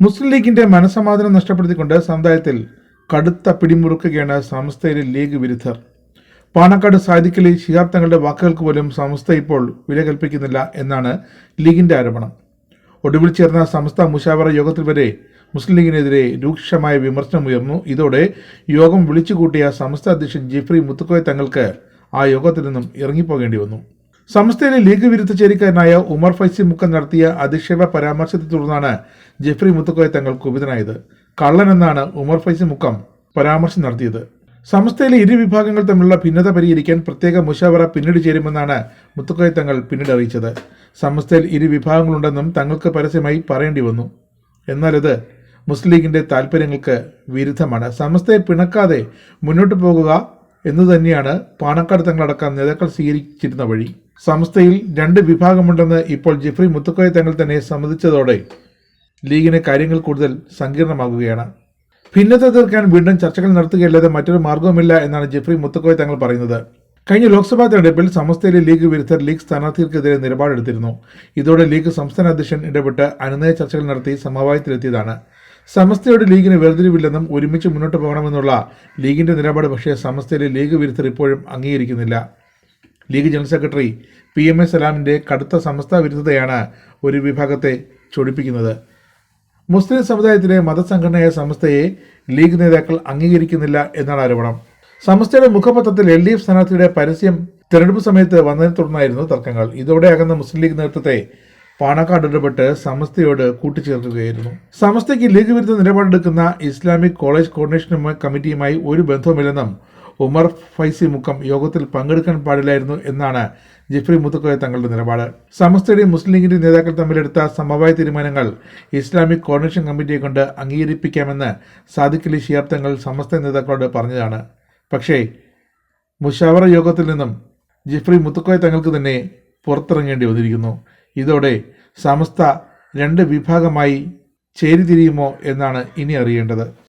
മുസ്ലിം ലീഗിന്റെ മനസമാധാനം നഷ്ടപ്പെടുത്തിക്കൊണ്ട് സമുദായത്തിൽ കടുത്ത പിടിമുറുക്കുകയാണ് സമസ്തയിലെ ലീഗ് വിരുദ്ധർ. പാണക്കാട് സാദിഖലി ശിഹാബ് തങ്ങളുടെ വാക്കുകൾക്ക് പോലും സമസ്ത ഇപ്പോൾ വില കൽപ്പിക്കുന്നില്ല എന്നാണ് ലീഗിന്റെ ആരോപണം. ഒടുവിൽ ചേർന്ന സമസ്ത മുഷാവറ യോഗത്തിൽ വരെ മുസ്ലിം ലീഗിനെതിരെ രൂക്ഷമായ വിമർശനം ഉയർന്നു. ഇതോടെ യോഗം വിളിച്ചുകൂട്ടിയ സമസ്ത അധ്യക്ഷൻ ജിഫ്രി മുത്തുക്കോയ തങ്ങൾക്ക് ആ യോഗത്തിൽ നിന്നും ഇറങ്ങിപ്പോകേണ്ടി വന്നു. സമസ്തയിലെ ലീഗ് വിരുദ്ധ ചേരിക്കാരനായ ഉമർ ഫൈസി മുക്കം നടത്തിയ അധിക്ഷേപ പരാമർശത്തെ തുടർന്നാണ് ജെഫ്രി മുത്തുക്കോയ തങ്ങൾ കുപിതനായത് കള്ളൻ എന്നാണ് ഉമർ ഫൈസി മുക്കം പരാമർശം നടത്തിയത്. സംസ്ഥയിലെ ഇരു വിഭാഗങ്ങൾ തമ്മിലുള്ള ഭിന്നത പരിഹരിക്കാൻ പ്രത്യേക മുഷാവറ പിന്നീട് ചേരുമെന്നാണ് മുത്തുക്കോയ തങ്ങൾ പിന്നീട് അറിയിച്ചത്. സംസ്ഥയിൽ ഇരു വിഭാഗങ്ങളുണ്ടെന്നും തങ്ങൾക്ക് പരസ്യമായി പറയേണ്ടി വന്നു. എന്നാലത് മുസ്ലിം ലീഗിന്റെ താല്പര്യങ്ങൾക്ക് വിരുദ്ധമാണ്. സമസ്തയെ പിണക്കാതെ മുന്നോട്ട് പോകുക എന്നു തന്നെയാണ് പാണക്കാട് തങ്ങളടക്കം നേതാക്കൾ സ്വീകരിച്ചിരുന്ന വഴി. സംസ്ഥയിൽ രണ്ട് വിഭാഗമുണ്ടെന്ന് ഇപ്പോൾ ജിഫ്രി മുത്തുക്കോയ തങ്ങൾ തന്നെ സമ്മതിച്ചതോടെ ലീഗിന് കാര്യങ്ങൾ കൂടുതൽ സങ്കീർണമാകുകയാണ്. ഭിന്നത തീർക്കാൻ വീണ്ടും ചർച്ചകൾ നടത്തുകയല്ലാതെ മറ്റൊരു മാർഗവുമില്ല എന്നാണ് ജെഫ്രി മുത്തക്കോയ് തങ്ങൾ പറയുന്നത്. കഴിഞ്ഞ ലോക്സഭാ തെരഞ്ഞെടുപ്പിൽ സമസ്തയിലെ ലീഗ് വിരുദ്ധർ ലീഗ് സ്ഥാനാർത്ഥികൾക്കെതിരെ നിലപാടെടുത്തിരുന്നു. ഇതോടെ ലീഗ് സംസ്ഥാന അധ്യക്ഷൻ ഇടപെട്ട് അനുനയ ചർച്ചകൾ നടത്തി സമവായത്തിലെത്തിയതാണ്. സമസ്തയോട് ലീഗിന് വേർതിരിവില്ലെന്നും ഒരുമിച്ച് മുന്നോട്ട് പോകണമെന്നുള്ള ലീഗിന്റെ നിലപാട് പക്ഷേ സമസ്തയിലെ ലീഗ് വിരുദ്ധർ ഇപ്പോഴും അംഗീകരിക്കുന്നില്ല. League general secretary P M A സലാമിന്റെ കടുത്ത സമസ്ത വിരുദ്ധതയാണ് ഒരു വിഭാഗത്തെ ചൊടിപ്പിക്കുന്നത്. മുസ്ലിം സമുദായത്തിലെ മതസംഘടനയായ സമസ്തയെ ലീഗ് നേതാക്കൾ അംഗീകരിക്കുന്നില്ല എന്നാണ് ആരോപണം. സമസ്തയുടെ മുഖപത്രത്തിൽ എൽ ഡി എഫ് സ്ഥാനാർത്ഥിയുടെ പരസ്യം തെരഞ്ഞെടുപ്പ് സമയത്ത് വന്നതിനെ തുടർന്നായിരുന്നു തർക്കങ്ങൾ. ഇതോടെ അകന്ന മുസ്ലിം ലീഗ് നേതൃത്വത്തെ പാണക്കാട് ഇടപെട്ട് സമസ്തയോട് കൂട്ടിച്ചേർക്കുകയായിരുന്നു. സമസ്തയ്ക്ക് ലീഗ് വിരുദ്ധ നിലപാടെടുക്കുന്ന ഇസ്ലാമിക് കോളേജ് കോർഡിനേഷൻ കമ്മിറ്റിയുമായി ഒരു ബന്ധവുമില്ലെന്നും ഉമർ ഫൈസി മുക്കം യോഗത്തിൽ പങ്കെടുക്കാൻ പാടില്ലായിരുന്നു എന്നാണ് ജിഫ്രി മുത്തുക്കോയ തങ്ങളുടെ നിലപാട്. സമസ്തയുടെയും മുസ്ലിം ലീഗിന്റെ നേതാക്കൾ തമ്മിലെടുത്ത സമവായ തീരുമാനങ്ങൾ ഇസ്ലാമിക് കോർഡിനേഷൻ കമ്മിറ്റിയെ കൊണ്ട് അംഗീകരിപ്പിക്കാമെന്ന് സാദിഖ് അലി ഷിയാബ് തങ്ങൾ സമസ്ത നേതാക്കളോട് പറഞ്ഞതാണ്. പക്ഷേ മുഷാവറ യോഗത്തിൽ നിന്നും ജിഫ്രി മുത്തുക്കോയ തങ്ങൾക്ക് തന്നെ പുറത്തിറങ്ങേണ്ടി വന്നിരിക്കുന്നു. ഇതോടെ സമസ്ത രണ്ട് വിഭാഗമായി ചേരിതിരിയുമോ എന്നാണ് ഇനി അറിയേണ്ടത്.